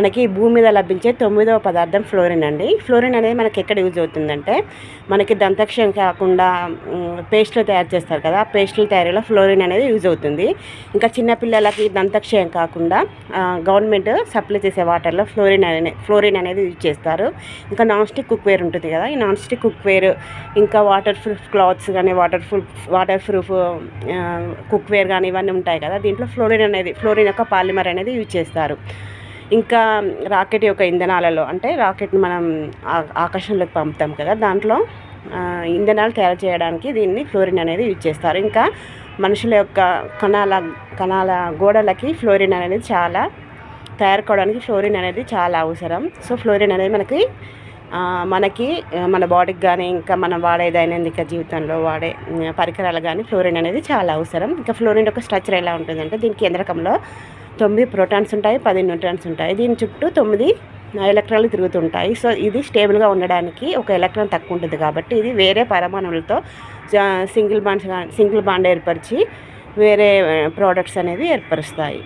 మనకి భూమి మీద లభించే తొమ్మిదవ పదార్థం ఫ్లోరిన్ అండి. ఫ్లోరిన్ అనేది మనకి ఎక్కడ యూజ్ అవుతుందంటే మనకి దంతక్షయం కాకుండా పేస్ట్లు తయారు చేస్తారు కదా ఆ పేస్టుల తయారీలో ఫ్లోరిన్ అనేది యూజ్ అవుతుంది. ఇంకా చిన్నపిల్లలకి దంతక్షయం కాకుండా గవర్నమెంట్ సప్లై చేసే వాటర్లో ఫ్లోరిన్ అనే ఫ్లోరిన్ అనేది యూజ్ చేస్తారు. ఇంకా నాన్ స్టిక్ కుక్వేర్ ఉంటుంది కదా ఈ నాన్ స్టిక్ కుక్వేర్ ఇంకా వాటర్ ప్రూఫ్ క్లాత్స్ కానీ water proof water proof cookware కానీ ఇవన్నీ ఉంటాయి కదా దీంట్లో ఫ్లోరిన్ అనేది ఫ్లోరిన్ యొక్క పాలిమర్ అనేది యూజ్ చేస్తారు. ఇంకా రాకెట్ యొక్క ఇంధనాలలో అంటే రాకెట్ని మనం ఆకాశంలోకి పంపుతాం కదా దాంట్లో ఇంధనాలు తయారు చేయడానికి దీన్ని ఫ్లోరిన్ అనేది యూజ్ చేస్తారు. ఇంకా మనుషుల యొక్క కణాల కణాల గోడలకి ఫ్లోరిన్ అనేది చాలా తయారు కావడానికి ఫ్లోరిన్ అనేది చాలా అవసరం. సో ఫ్లోరిన్ అనేది మనకి మనకి మన బాడీకి కానీ ఇంకా మనం వాడే దైనందిక జీవితంలో వాడే పరికరాలు కానీ ఫ్లోరిన్ అనేది చాలా అవసరం. ఇంకా ఫ్లోరిన్ యొక్క స్ట్రక్చర్ ఎలా ఉంటుందంటే దీని కేంద్రకంలో తొమ్మిది ప్రోటాన్స్ ఉంటాయి పది న్యూట్రాన్స్ ఉంటాయి. దీని చుట్టూ తొమ్మిది ఎలక్ట్రాన్లు తిరుగుతుంటాయి. సో ఇది స్టేబుల్గా ఉండడానికి ఒక ఎలక్ట్రాన్ తక్కువ ఉంటుంది కాబట్టి ఇది వేరే పరమాణువులతో సింగిల్ బాండ్స్ సింగిల్ బాండ్ ఏర్పరిచి వేరే ప్రోడక్ట్స్ అనేవి ఏర్పరుస్తాయి.